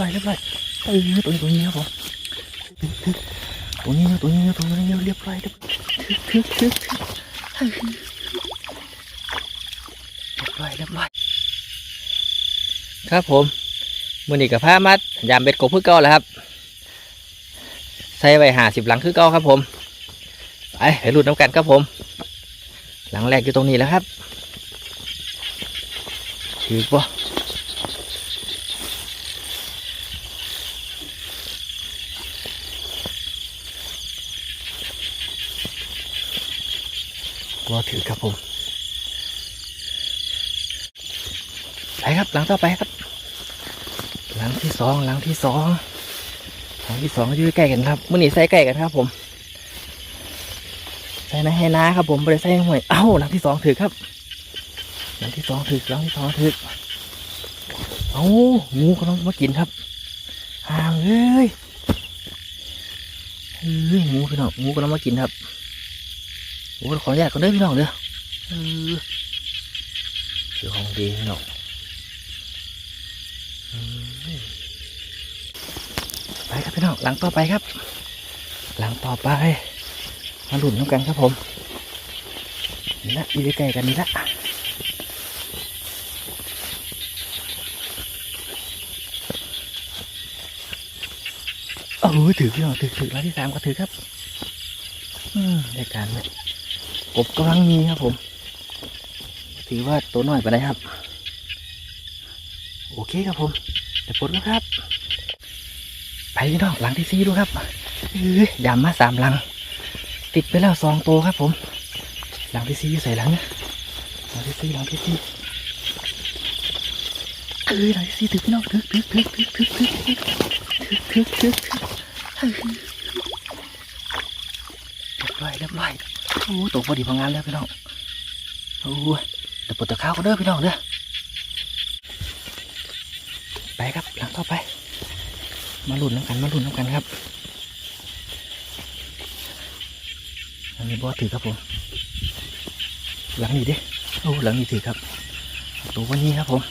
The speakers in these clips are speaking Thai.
ร้อยเรียบร้อยเออตัวนี้ตัวนี้ครับผมตัวนี้ตัวนี้ตัวนี้เรียบร้อยเรียบร้อยถึกถึกถึกเรียบร้อยเรียบร้อยครับผมมือนี้กับผ้ามัดยามเบ็ดกบคือเก่าแล้วครับ ใส่ไว้หาสิบหลังคือเก่าครับผมไปไปหลุดน้ำกันครับผม หลังแรกอยู่ตรงนี้แล้วครับถือป่ะ ก็ถือครับผมไปครับหลังต่อไปครับ หลังที่สองหลังที่สองหลังที่สองก็อยู่ใกล้กันครับมื่อนี้ใส่ใกล้กันครับ ผมใส่นะให้นะครับ ผมบริใส่ห่วยเอ้าหลังที่สองถือครับ หลังที่สองถือหลังที่สองถือเอ้างูกำลังมากินครับห่างเอ้ยเฮ้ยงูพี่น้องงูกำลังมากินครับ โอ้ขออนุญาตก่อนเด้อพี่น้องเด้อเออเดี๋ยวของดีพี่น้องเออไปครับพี่น้องหลังต่อไปครับ หลังต่อไปมาหลุนน้ำกันครับผมนี่ละอยู่ใกล้ๆกันนี่ละโอ้ยถือพี่น้องถือถือแล้วที่สามก็ถือครับอืมได้การเลย กบกำลังมีครับผม ถือว่าตัวน้อยไปได้ครับ โอเคครับผมเดี๋ยวปลดแล้วครับ ไปพี่น้องหลังที่สี่ดูครับเอ้ยามมาสามหลัง ติดไปแล้วสองตัวครับผม หลังที่สี่อยู่ใส่หลังนะหลังที่สี่หลังที่สี่เอ้ยหลังที่สี่ถือพี่น้องถือถือถือถือถือถือถือถือถือถือเรียบร้อยเรียบร้อย โอ้ตกพอดีพองานแล้วพี่น้องโอ้ยเดี๋ยวปวดตะข้าวก็เด้อพี่น้องเด้อไปครับหลังต่อไป มาหลุนน้ำกันมาหลุนน้ำกันครับอันนี้บอถือครับผมหลังนี้ดิโอ้หลังนี้ถือครับ ตัววันนี้ครับผม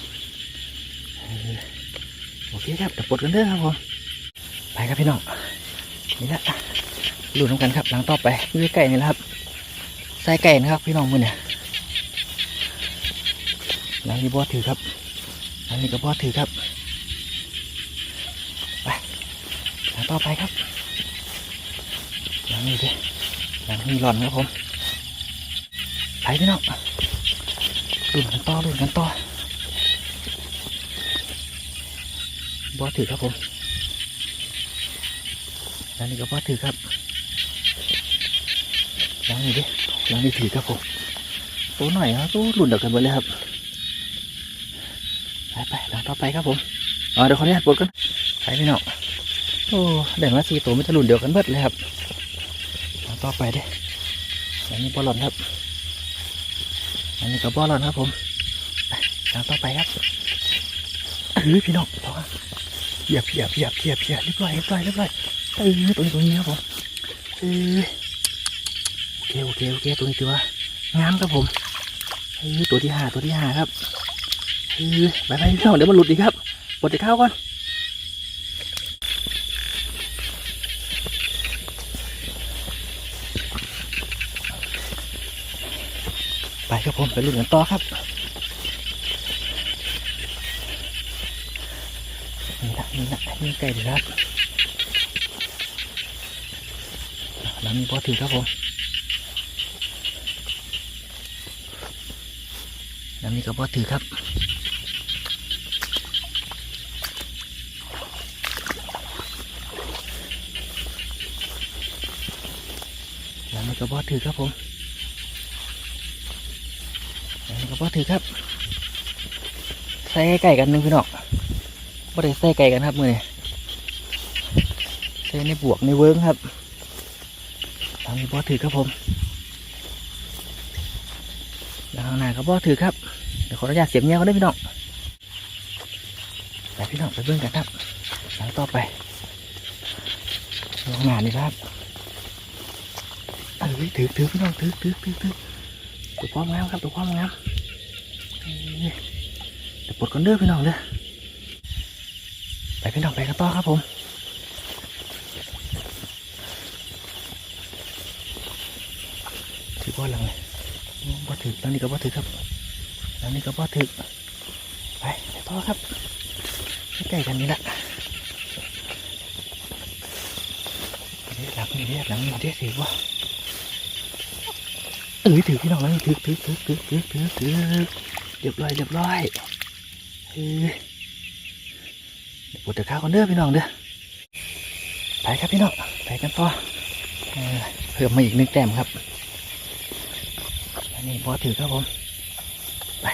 โอเคครับเดี๋ยวปลดกันเด้อครับผมไปครับพี่น้องนี่ละหลุ้นน้ำกันครับหลังต่อไปใกล้ๆนี่แหละครับ ใส่ไก่นะครับพี่น้องมือเนี่ยหลังนี้บอสถือครับหลังนี้ก็บอสถือครับไปหลังต่อไปครับหลังนี้ดิหลังมีหลอนครับผมไปพี่น้องดุนกันต่อดุนกันต่อบอสถือครับผมแล้วนี่ก็บอสถือครับหลังนี้ดิ หลังนี้ถือครับผมตัวหน่อยครับตัวหลุดเดียวกันหมดเลยครับไปไปหลังต่อไปครับผมอ๋อเดี๋ยวขออนุญาตปลดกันไปพี่น้องโอ้ได้มาสี่ตัวไม่ทะลุนเดียวกันเบิดเลยครับหลังต่อไปเด้อันนี้บอลลอนครับ อันนี้ก็บอลลอนครับผมไปทางต่อไปครับเออพี่น้องพอเหยียบเหยียบเหยียบเหยียบเหยียบเรียบร้อยเรียบร้อยเรียบร้อยเออตัวนี้ตัวนี้ครับผมเออ เคโอเคโอเคตัวนี้ถือว่างามครับผมเออตัวที่ห้าตัวที่ห้าครับเออไปไปพี่น้องเดี๋ยวมันหลุดอีกครับปลดจะเข้าก่อนไปครับผมไปลุ้นกันต่อครับนี่ละนี่ละนี่ใกล้ดีครับแล้วมีพอถือครับผม แล้วมีก็พอถือครับแล้วมีก็พอถือครับผมอันนี้ก็พอถือครับใส่ไก่กันนึงพี่น้องบ่ได้ใส่ไก่กันครับมือนี้ใส่ในบวกในเวิ้งครับทางนี้พอถือครับผมแล้วข้างหน้าก็พอถือครับ เดี๋ยวขออนุญาตเสียบเงี้ยเขาได้พี่น้องไปพี่น้องไปเบิ่งกันครับหลังต่อไปข้างหนานี่ครับเอ้ยถือถือพี่น้องถือถือถือถือตัวความงามครับตัวความงามเอ้ยเดี๋ยวปลดกันเด้อพี่น้องเด้อไปพี่น้องไปกันต่อครับผมถือว่าหลังเลยบ่ถือหลังนี้ก็บ่ถือครับ หลังนี้ก็บ่ถือไปไปต่อครับใกล้กันนี่แหละเดี๋ยวหลังนี้เดี๋ยวหลังนี้เดี๋ยวถือว่าเอ้ยถือพี่น้องหลังนี้ถือถือถือถือถือถือถือเรียบร้อยเรียบร้อยเออเดี๋ยปวดตะขาก่อนเด้อพี่น้องเด้อไปครับพี่น้องไปกันต่อเออเพิ่มมาอีกหนึ่งแต้มครับอันนี้พอถือครับผม ไป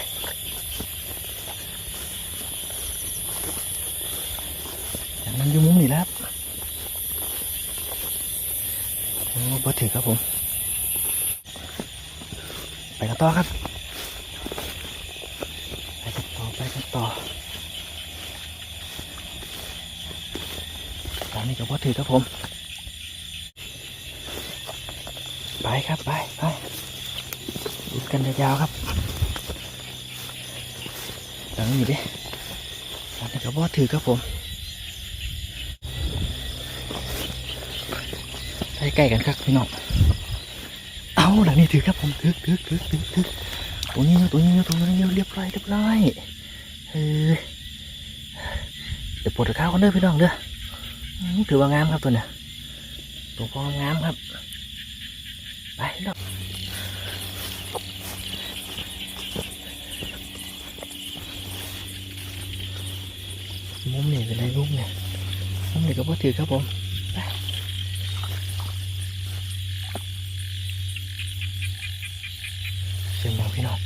อย่างนั้นอยู่มุมนี่แล้วโอ้พอถือครับผม ไปกันต่อครับ ไปกันต่อ ไปกันต่อ ตอนนี้ก็พอถือครับผม ไปครับ ไปไปดูกันยาวๆครับ ตอนนี้อยู่ดิตอนนี้ก็พอถือครับผมใกล้ๆกันครับพี่น้อง เอาหลังนี้ถือครับผมถือถือถือถือถือตัวนี้ตัวนี้ตัวนี้เรียบร้อยเรียบร้อยเออเดี๋ยวปวดข้าวกันเด้อพี่น้องเด้อถือว่างามครับตัวเนี่ยตัวพองามครับ ไปดอกมุมนี่เป็นไรมุมเนี่ย มุมนี่ก็พอถือครับผมไปเสียงดังพี่น้อง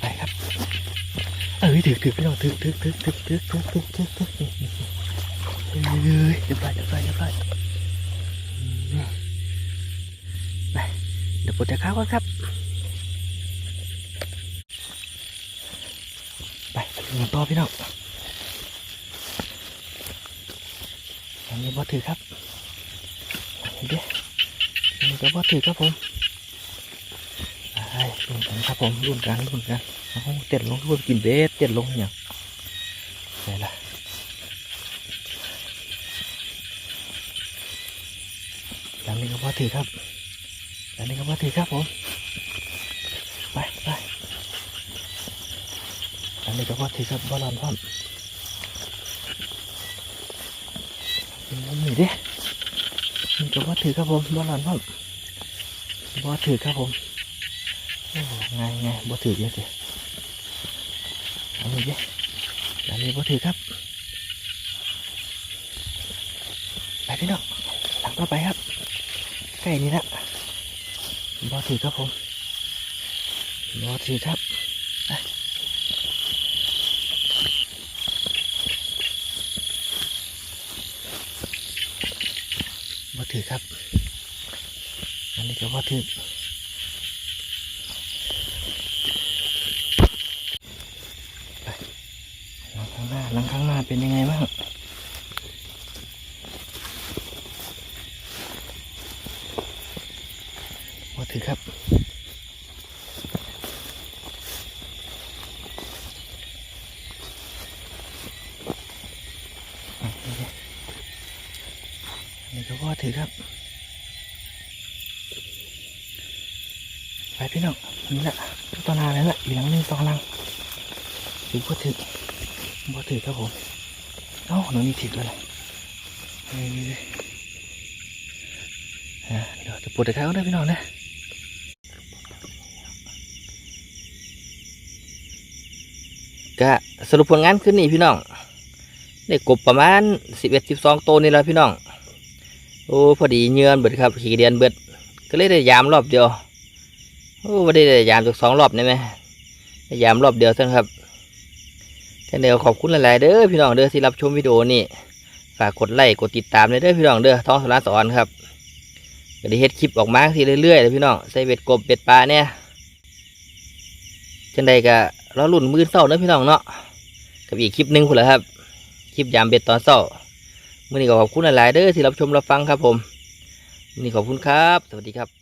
ไปครับเอ้ยถือถือพี่น้องถือถือถือถือถือถือถือถือถือเอ้ยเดี๋ยวไปเดี๋ยวไปเดี๋ยวไปอื ปวดจะเข้าก่อนครับ ไปไปดูต่อพี่น้องอันนี้บอถือครับเด้ออันนี้ก็บอถือครับผมไปรุ่นกันครับผมรุ่นกันรุ่นกันเอาเต็ดลงทุกกินเบสเต็ดลงเนี่ยใช่ละอันนี้ก็บอถือครับ อันนี้ก็บอถือครับผม ไปไปอันนี้ก็พอถือกับบอลลอนพร้อมเป็นมุมนี่เด้นี่ก็พอถือครับผมบอลลอนพร้อมบอถือครับผมโอ้ง่ายง่ายบอถือเยอะสิอันนี้เด้อันนี้บอถือครับไปพี่น้องหลังต่อไปครับใกล้นี้ละ บอถือครับผมบอถือครับบ่ถือครับ อันนี้ก็บ่ถือไปหลังข้างหน้าหลังข้างหน้าเป็นยังไงบ้างบ่ถือครับ อะนี่ไง อถือครับ ไปพี่น้องนี่แหละตัวนาแล้วแหละอีกหลังหนึงสองลังถือบ่ถือบ่ถือครับผมเอ้าหนูนี่ถือแล้วนะเอ้ยอะเดี๋ยวจะปวดตะขาได้พี่น้องนะก็สรุปผลงานขึ้นนี่พี่น้องได้กบประมาณสิบเอ็ดสิบสองตัวนี่แหละพี่น้อง โอ้พอดีเงื่อนเบิดครับขี่เดียนเบิดก็เลยได้ยามรอบเดียวโอ้ไม่ได้ได้ยามจากสองรอบนี่ไหมได้ยามรอบเดียวเท่านั้นครับท่านเดียวขอบคุณหลายๆเด้อพี่น้องเด้อที่รับชมวิดีโอนี่ฝากกดไลค์กดติดตามเลยเด้อพี่น้องเด้อท้องสารสอนครับก็ได้เฮ็ดคลิปออกมาทีเรื่อยๆเลยพี่น้องใส่เบ็ดกบเบ็ดปลาเนี่ยจังใดก็รอลุ่นมือเศร้าเด้อพี่น้องเนาะกับอีกคลิปหนึ่งพุ่นแหละครับ คลิปยามเบ็ดตอนเศร้า มื่อนี้ก็ขอบคุณหลายๆเด้อที่รับชมรับฟังครับผมมื่อนี้ขอบคุณครับ สวัสดีครับ